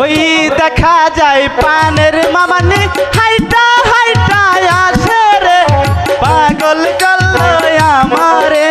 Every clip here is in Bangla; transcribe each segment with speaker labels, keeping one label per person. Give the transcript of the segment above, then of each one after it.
Speaker 1: ওই দেখা যায় পানের মামানি হাইটা হাইটা আসে রে। পাগল করল আমারে।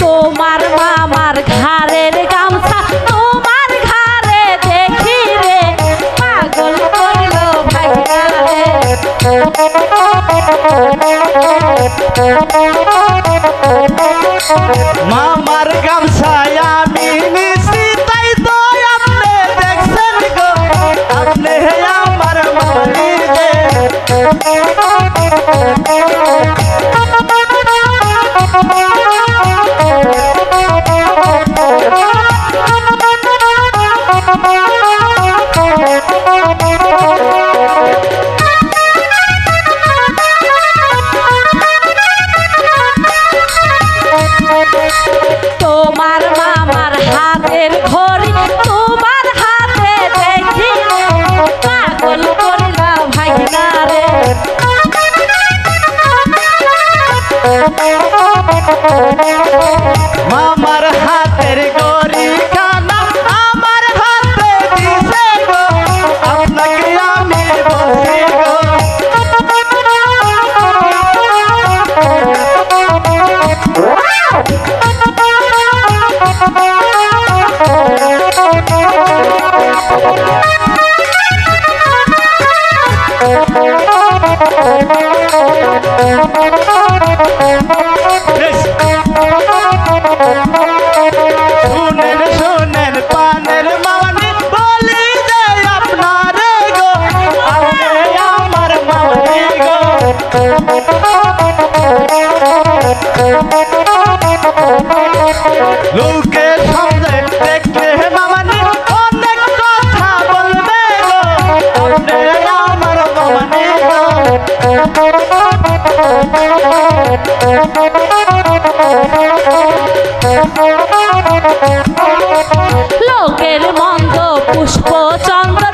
Speaker 2: তোমার মামার ঘরের গামছা তোমার ঘাড়ে দেখি রে পাগল করল
Speaker 1: ভাইরে Thank. Thank you. Thank you. লোকের
Speaker 2: মন্দ পুষ্প
Speaker 1: চন্দ্র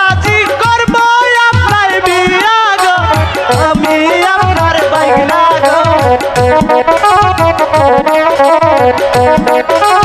Speaker 1: Thank you.